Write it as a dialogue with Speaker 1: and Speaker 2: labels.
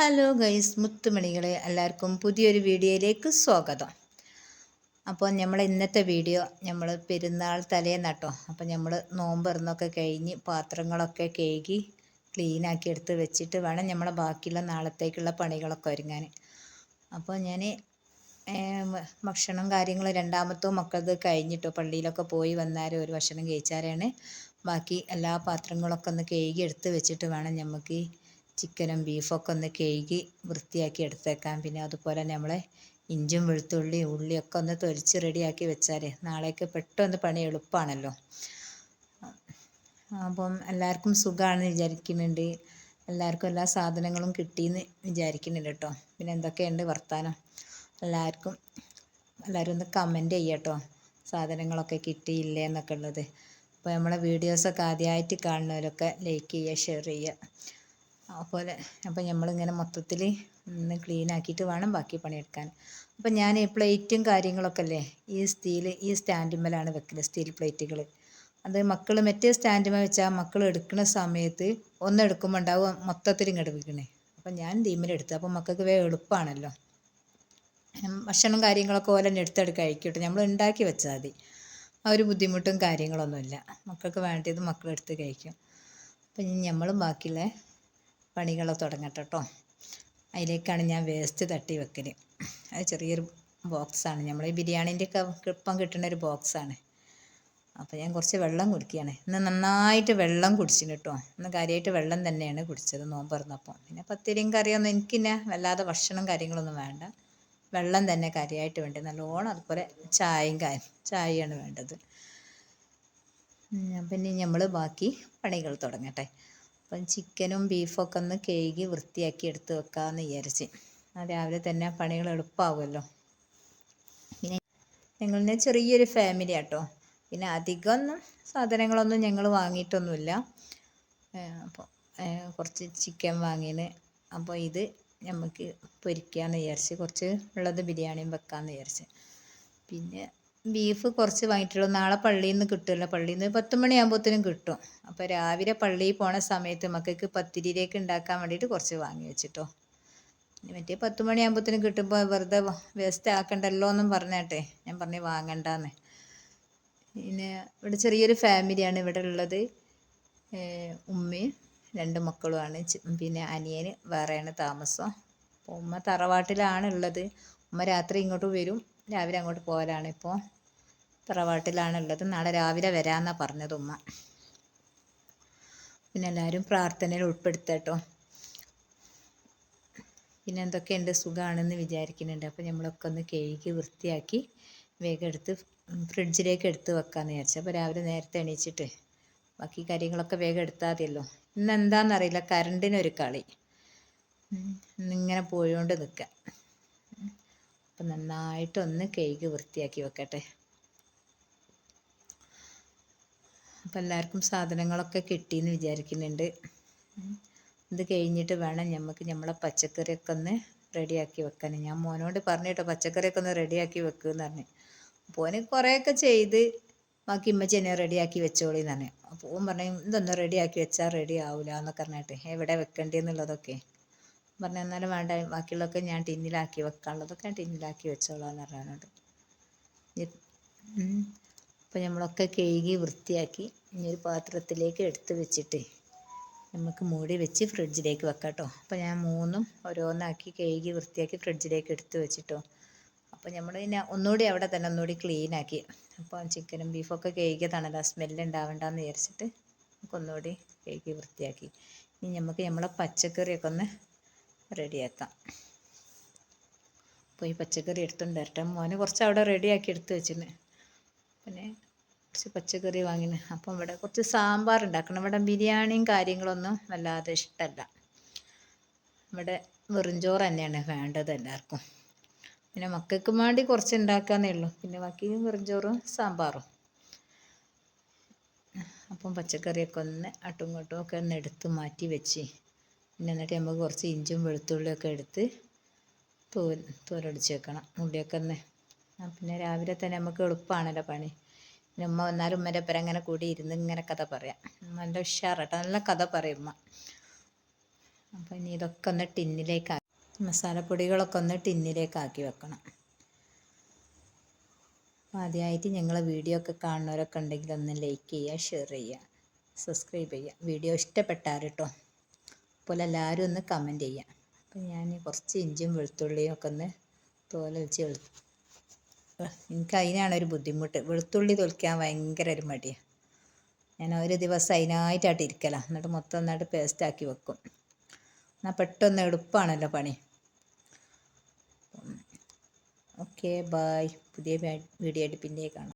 Speaker 1: Hello guys മുത്തുമണികളെ എല്ലാവർക്കും പുതിയൊരു വീഡിയോയിലേക്ക് സ്വാഗതം. അപ്പോൾ നമ്മൾ ഇന്നത്തെ വീഡിയോ നമ്മൾ പെരുന്നാൾ തലേന്നാട്ടോ. അപ്പോൾ നമ്മൾ നോമ്പെറിന്നൊക്കെ കഴിഞ്ഞ് പാത്രങ്ങളൊക്കെ കഴുകി ക്ലീനാക്കി എടുത്ത് വെച്ചിട്ട് വേണം നമ്മളെ ബാക്കിയുള്ള നാളത്തേക്കുള്ള പണികളൊക്കെ ഒരുങ്ങാൻ. അപ്പോൾ ഞാൻ ഭക്ഷണം കാര്യങ്ങൾ രണ്ടാമത്തോ മക്കൾക്ക് കഴിഞ്ഞിട്ടോ. പള്ളിയിലൊക്കെ പോയി വന്നാൽ ഒരു ഭക്ഷണം കഴിച്ചാലാണ് ബാക്കി എല്ലാ പാത്രങ്ങളൊക്കെ ഒന്ന് കഴുകി എടുത്ത് വെച്ചിട്ട് വേണം നമുക്ക് ചിക്കനും ബീഫൊക്കെ ഒന്ന് കഴുകി വൃത്തിയാക്കി എടുത്തേക്കാം. പിന്നെ അതുപോലെ നമ്മളെ ഇഞ്ചും വെളുത്തുള്ളി ഉള്ളിയൊക്കെ ഒന്ന് തൊലിച്ച് റെഡിയാക്കി വെച്ചാൽ നാളേക്ക് പെട്ടെന്ന് പണി എളുപ്പമാണല്ലോ അപ്പം എല്ലാവർക്കും സുഖമാണെന്ന് വിചാരിക്കുന്നുണ്ട്. എല്ലാവർക്കും എല്ലാ സാധനങ്ങളും കിട്ടിയെന്ന് വിചാരിക്കുന്നുണ്ട് കേട്ടോ. പിന്നെ എന്തൊക്കെയുണ്ട് വർത്താനം? എല്ലാവർക്കും എല്ലാവരും ഒന്ന് കമന്റ് ചെയ്യട്ടോ സാധനങ്ങളൊക്കെ കിട്ടിയില്ലേ എന്നൊക്കെ ഉള്ളത്. അപ്പോൾ നമ്മളെ വീഡിയോസൊക്കെ ആദ്യമായിട്ട് കാണുന്നവരൊക്കെ ലൈക്ക് ചെയ്യുക ഷെയർ ചെയ്യുക. അതുപോലെ. അപ്പം നമ്മളിങ്ങനെ മൊത്തത്തിൽ ഒന്ന് ക്ലീൻ ആക്കിയിട്ട് വേണം ബാക്കി പണിയെടുക്കാൻ. അപ്പം ഞാൻ ഈ പ്ലേറ്റും കാര്യങ്ങളൊക്കെ അല്ലേ ഈ സ്റ്റീൽ ഈ സ്റ്റാൻഡിന്മേലാണ് വെക്കുന്നത് സ്റ്റീൽ പ്ലേറ്റുകൾ അത് മക്കൾ മറ്റേ സ്റ്റാൻഡിന്മേൽ വെച്ചാൽ മക്കൾ എടുക്കുന്ന സമയത്ത് ഒന്ന് എടുക്കുമ്പോൾ ഉണ്ടാവും മൊത്തത്തിൽ ഇങ്ങോട്ട് വെക്കണേ അപ്പം ഞാൻ തീമിലെടുത്തു അപ്പം മക്കൾക്ക് വേ എളുപ്പമാണല്ലോ ഭക്ഷണം കാര്യങ്ങളൊക്കെ ഓലെ തന്നെ എടുത്തെടുത്ത് കഴിക്കട്ടെ. നമ്മൾ ഉണ്ടാക്കി വെച്ചാൽ മതി. ആ ഒരു ബുദ്ധിമുട്ടും കാര്യങ്ങളൊന്നുമില്ല. മക്കൾക്ക് വേണ്ടത് മക്കളെടുത്ത് കഴിക്കും. അപ്പം ഇനി നമ്മളും ബാക്കിയുള്ള പണികൾ തുടങ്ങട്ടെ കേട്ടോ അതിലേക്കാണ് ഞാൻ വേസ്റ്റ് തട്ടി വെക്കൽ അത് ചെറിയൊരു ബോക്സാണ്. നമ്മൾ ഈ ബിരിയാണീന്റെ ഒക്കെ ഇപ്പം കിട്ടുന്ന ഒരു ബോക്സാണ്. അപ്പോൾ ഞാൻ കുറച്ച് വെള്ളം കുടിക്കുകയാണ്. ഇന്ന് നന്നായിട്ട് വെള്ളം കുടിച്ചിന് കേട്ടോ ഇന്ന് കാര്യമായിട്ട് വെള്ളം തന്നെയാണ് കുടിച്ചത് നോമ്പ് തുറന്നപ്പോൾ പിന്നെ പത്തിരിയും കറിയൊന്നും എനിക്ക് പിന്നെ വല്ലാതെ ഭക്ഷണം കാര്യങ്ങളൊന്നും വേണ്ട. വെള്ളം തന്നെ കാര്യമായിട്ട് വേണ്ടത് നല്ലോണം അതുപോലെ ചായയും ചായയാണ് വേണ്ടത്. പിന്നെ നമ്മൾ ബാക്കി പണികൾ തുടങ്ങട്ടെ. അപ്പം ചിക്കനും ബീഫൊക്കെ ഒന്ന് കഴുകി വൃത്തിയാക്കി എടുത്ത് വെക്കാമെന്ന് വിചാരിച്ച്. രാവിലെ തന്നെ പണികൾ എളുപ്പമാവുമല്ലോ പിന്നെ ഞങ്ങളുടെ ചെറിയൊരു ഫാമിലി ആട്ടോ. പിന്നെ അധികമൊന്നും സാധനങ്ങളൊന്നും ഞങ്ങൾ വാങ്ങിയിട്ടൊന്നുമില്ല. അപ്പോൾ കുറച്ച് ചിക്കൻ വാങ്ങിന്. അപ്പോൾ ഇത് നമുക്ക് പൊരിക്കാമെന്ന് വിചാരിച്ച് കുറച്ച് ഉള്ളത് ബിരിയാണിയും വെക്കാമെന്ന് വിചാരിച്ച്. പിന്നെ ബീഫ് കുറച്ച് വാങ്ങിയിട്ടുള്ളൂ. നാളെ പള്ളിയിൽ നിന്ന് കിട്ടുമല്ലോ. പള്ളിയിൽ നിന്ന് പത്ത് മണിയാകുമ്പോഴത്തേനും കിട്ടും. അപ്പോൾ രാവിലെ പള്ളിയിൽ പോണ സമയത്ത് മക്കൾക്ക് പത്തിരിയിലേക്ക് ഉണ്ടാക്കാൻ വേണ്ടിയിട്ട് കുറച്ച് വാങ്ങി വെച്ചിട്ടോ. മറ്റേ പത്ത് മണിയാകുമ്പോഴത്തേനും കിട്ടുമ്പോൾ വെറുതെ വേസ്റ്റ് ആക്കണ്ടല്ലോ എന്നും പറഞ്ഞാട്ടെ. ഞാൻ പറഞ്ഞു വാങ്ങണ്ടെന്ന്. പിന്നെ ഇവിടെ ചെറിയൊരു ഫാമിലിയാണ് ഇവിടെ ഉള്ളത്. ഉമ്മയും രണ്ട് മക്കളുമാണ്. പിന്നെ അനിയന് വേറെയാണ് താമസം. ഉമ്മ തറവാട്ടിലാണ് ഉള്ളത്. ഉമ്മ രാത്രി ഇങ്ങോട്ട് വരും. രാവിലെ അങ്ങോട്ട് പോകലാണ് ഇപ്പോൾ തറവാട്ടിലാണുള്ളത്. നാളെ രാവിലെ വരാമെന്നാണ് പറഞ്ഞത് ഉമ്മ. പിന്നെ എല്ലാവരും പ്രാർത്ഥനയിൽ ഉൾപ്പെടുത്തട്ടോ. പിന്നെ എന്തൊക്കെയുണ്ട് സുഖമാണെന്ന് വിചാരിക്കുന്നുണ്ട്. അപ്പോൾ നമ്മളൊക്കെ ഒന്ന് കഴുകി വൃത്തിയാക്കി വേഗം എടുത്ത് ഫ്രിഡ്ജിലേക്ക് എടുത്ത് വെക്കാമെന്ന് വിചാരിച്ചു. അപ്പോൾ രാവിലെ നേരത്തെ എണീച്ചിട്ട് ബാക്കി കാര്യങ്ങളൊക്കെ വേഗം എടുത്താൽ മതിയല്ലോ. ഇന്ന് എന്താണെന്നറിയില്ല കറണ്ടിനൊരു കളി. ഇന്നിങ്ങനെ പോയോണ്ട് നിൽക്കാം അപ്പം നന്നായിട്ടൊന്ന് കഴുകി വൃത്തിയാക്കി വെക്കട്ടെ. അപ്പം എല്ലാവർക്കും സാധനങ്ങളൊക്കെ കിട്ടിയെന്ന് വിചാരിക്കുന്നുണ്ട്. ഇത് കഴിഞ്ഞിട്ട് വേണം നമുക്ക് നമ്മളെ പച്ചക്കറിയൊക്കെ ഒന്ന് റെഡിയാക്കി വെക്കാൻ. ഞാൻ മോനോട് പറഞ്ഞിട്ടോ പച്ചക്കറിയൊക്കെ ഒന്ന് റെഡിയാക്കി വെക്കുമെന്ന് പറഞ്ഞു. അപ്പോൾ ഓന് കുറേയൊക്കെ ചെയ്ത് ബാക്കി ഇമ്മച്ചി എന്നെ റെഡിയാക്കി വെച്ചോളി എന്ന് പറഞ്ഞു. അപ്പോൾ ഓൻ പറഞ്ഞു ഇതൊന്ന് റെഡിയാക്കി വെച്ചാൽ റെഡി ആവില്ല എന്നൊക്കെ പറഞ്ഞിട്ട്. എവിടെ വെക്കേണ്ടതെന്നുള്ളതൊക്കെ പറഞ്ഞു എന്നാലും വേണ്ട ബാക്കിയുള്ളതൊക്കെ ഞാൻ ടിന്നിലാക്കി വെക്കാനുള്ളതൊക്കെ ഞാൻ ടിന്നിലാക്കി വെച്ചോളാം എന്ന് പറയാനുണ്ട് അപ്പോൾ നമ്മളൊക്കെ കഴുകി വൃത്തിയാക്കി ഇനി ഒരു പാത്രത്തിലേക്ക് എടുത്ത് വെച്ചിട്ട് നമുക്ക് മൂടി വെച്ച് ഫ്രിഡ്ജിലേക്ക് വെക്കാം കേട്ടോ അപ്പോൾ ഞാൻ മൂന്നും ഓരോന്നാക്കി കഴുകി വൃത്തിയാക്കി ഫ്രിഡ്ജിലേക്ക് എടുത്ത് വെച്ചിട്ടോ. അപ്പോൾ നമ്മൾ പിന്നെ ഒന്നുകൂടി അവിടെ തന്നെ ഒന്നുകൂടി ക്ലീൻ ആക്കി. അപ്പോൾ ചിക്കനും ബീഫൊക്കെ കഴുകിയതാണല്ലോ സ്മെല്ല് ഉണ്ടാവണ്ടെന്ന് വിചാരിച്ചിട്ട് നമുക്ക് ഒന്നുകൂടി കഴുകി വൃത്തിയാക്കി. ഇനി നമുക്ക് നമ്മളെ പച്ചക്കറിയൊക്കെ ഒന്ന് റെഡിയാക്കാം. പോയി പച്ചക്കറി എടുത്തുകൊണ്ട് മോനെ കുറച്ച് അവിടെ റെഡിയാക്കി എടുത്ത് വെച്ചിന്. പിന്നെ കുറച്ച് പച്ചക്കറി വാങ്ങിന്. അപ്പം ഇവിടെ കുറച്ച് സാമ്പാർ ഉണ്ടാക്കണം. ഇവിടെ ബിരിയാണിയും കാര്യങ്ങളൊന്നും വല്ലാതെ ഇഷ്ടമല്ല ഇവിടെ വെറുംചോറ് തന്നെയാണ് വേണ്ടത് എല്ലാവർക്കും. പിന്നെ മക്കൾക്ക് വേണ്ടി കുറച്ച് ഉണ്ടാക്കാന്നേ ഉള്ളൂ. പിന്നെ ബാക്കി വെറുംചോറും സാമ്പാറും. അപ്പം പച്ചക്കറിയൊക്കെ ഒന്ന് അട്ടും ഇങ്ങോട്ടും ഒക്കെ ഒന്ന് എടുത്ത് മാറ്റി വെച്ച്. പിന്നെ എന്നിട്ട് നമുക്ക് കുറച്ച് ഇഞ്ചും വെളുത്തുള്ളിയൊക്കെ എടുത്ത് തോൽ തോലടിച്ച് വെക്കണം. ഉള്ളിയൊക്കെ ഒന്ന്. പിന്നെ രാവിലെ തന്നെ നമുക്ക് എളുപ്പമാണല്ലോ പണി. പിന്നെ ഉമ്മ വന്നാലും ഉമ്മന്റെ ഒപ്പം അങ്ങനെ കൂടി ഇരുന്ന് ഇങ്ങനെ കഥ പറയാം. നല്ല ഉഷാറാട്ടോ. നല്ല കഥ പറയും ഉമ്മ. അപ്പോൾ ഇനി ഇതൊക്കെ ഒന്ന് ടിന്നിലേക്ക് മസാലപ്പൊടികളൊക്കെ ഒന്ന് ടിന്നിലേക്ക് ആക്കി വെക്കണം. അപ്പോൾ ആദ്യമായിട്ട് ഞങ്ങളെ വീഡിയോ ഒക്കെ കാണുന്നവരൊക്കെ ഉണ്ടെങ്കിൽ ഒന്ന് ലൈക്ക് ചെയ്യുക ഷെയർ ചെയ്യുക സബ്സ്ക്രൈബ് ചെയ്യുക. വീഡിയോ ഇഷ്ടപ്പെട്ടാൽ കേട്ടോ അപ്പോൾ എല്ലാവരും ഒന്ന് കമന്റ് ചെയ്യുക അപ്പം ഞാൻ കുറച്ച് ഇഞ്ചും വെളുത്തുള്ളിയും ഒക്കെ ഒന്ന് തോലൊഴിച്ച് വെളു എനിക്ക് അതിനാണ് ഒരു ബുദ്ധിമുട്ട്. വെളുത്തുള്ളി തൊലിക്കാൻ ഭയങ്കര ഒരു മടിയാണ് ഞാൻ ഒരു ദിവസം അതിനായിട്ടായിട്ട് ഇരിക്കല. എന്നിട്ട് മൊത്തം ഒന്നായിട്ട് പേസ്റ്റാക്കി വെക്കും. എന്നാൽ പെട്ടെന്ന് എളുപ്പമാണല്ലോ പണി. ഓക്കെ ബായ് പുതിയ വീഡിയോ ആയിട്ട് പിന്നെ കാണാം.